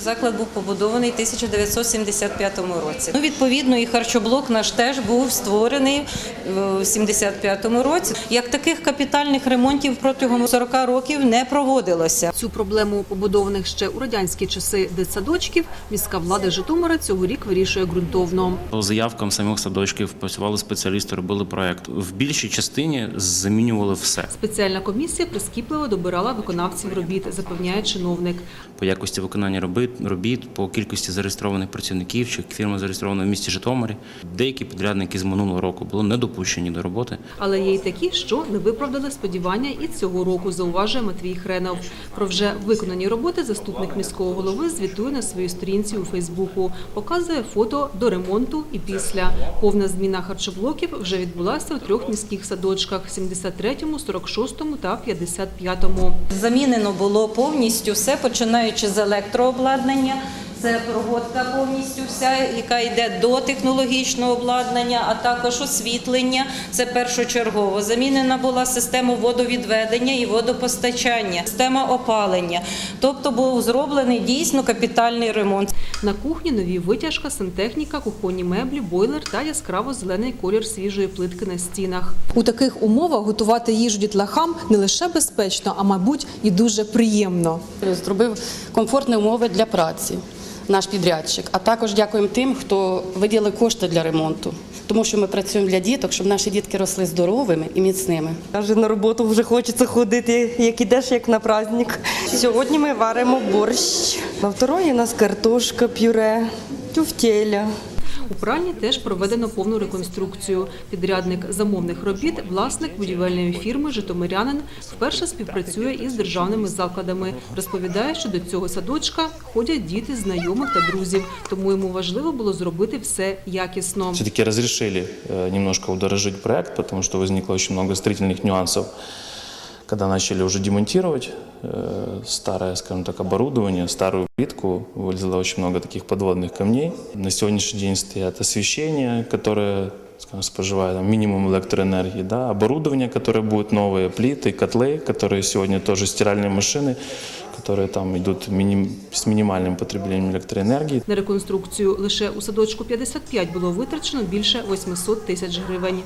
Заклад був побудований в 1975 році. Ну, відповідно, і харчоблок наш теж був створений е, в 75 році. Як таких капітальних ремонтів протягом 40 років не проводилося. Цю проблему побудованих ще у радянські часи дитсадочків міська влада Житомира цьогорік вирішує ґрунтовно. По заявкам самих садочків працювали спеціалісти, робили проект. В більшій частині замінювали все. Спеціальна комісія прискіпливо добирала виконавців робіт, запевняє чиновник. По якості виконання робіт, робіт, по кількості зареєстрованих працівників чи фірма зареєстрована в місті Житомирі. Деякі підрядники з минулого року були не допущені до роботи. Але є й такі, що не виправдали сподівання і цього року, зауважує Матвій Хренов. Про вже виконані роботи заступник міського голови звітує на своїй сторінці у Фейсбуку. Показує фото до ремонту і після. Повна зміна харчоблоків вже відбулася у трьох міських садочках – 73-му, 46-му та 55-му. Замінено було повністю все, починаючи з електрообладнання. Це проводка повністю вся, яка йде до технологічного обладнання, а також освітлення. Це першочергово. Замінена була система водовідведення і водопостачання, система опалення. Тобто був зроблений дійсно капітальний ремонт. На кухні нові витяжка, сантехніка, кухонні меблі, бойлер та яскраво зелений колір свіжої плитки на стінах. У таких умовах готувати їжу дітлахам не лише безпечно, а мабуть і дуже приємно. зробив комфортні умови для праці. Наш підрядчик, а також дякуємо тим, хто виділив кошти для ремонту, тому що ми працюємо для діток, щоб наші дітки росли здоровими і міцними. Аже на роботу вже хочеться ходити, як ідеш, як на праздник. Сьогодні ми варимо борщ. На второї у нас картошка, пюре, тюфтєля. У пральні теж проведено повну реконструкцію. Підрядник замовних робіт, власник будівельної фірми Житомирянин вперше співпрацює із державними закладами. Розповідає, що до цього садочка ходять діти знайомих та друзів, тому йому важливо було зробити все якісно. Все-таки разрешили э, немножко удорожить проект, потому что возникло очень много строительных нюансов Когда начали уже демонтировать э, старое, скажем так, оборудование, старую плитку, вылезло очень много таких подводных камней. На сегодняшний день стоят освещение, которое скажем, споживает там, минимум электроэнергии, да, оборудование, которое будет новые, плиты, котлы, которые сегодня тоже стиральные машины, которые там идут миним- с минимальным потреблением электроэнергии. На реконструкцію лише у садочку 55 було витрачено більше 800 тисяч гривень.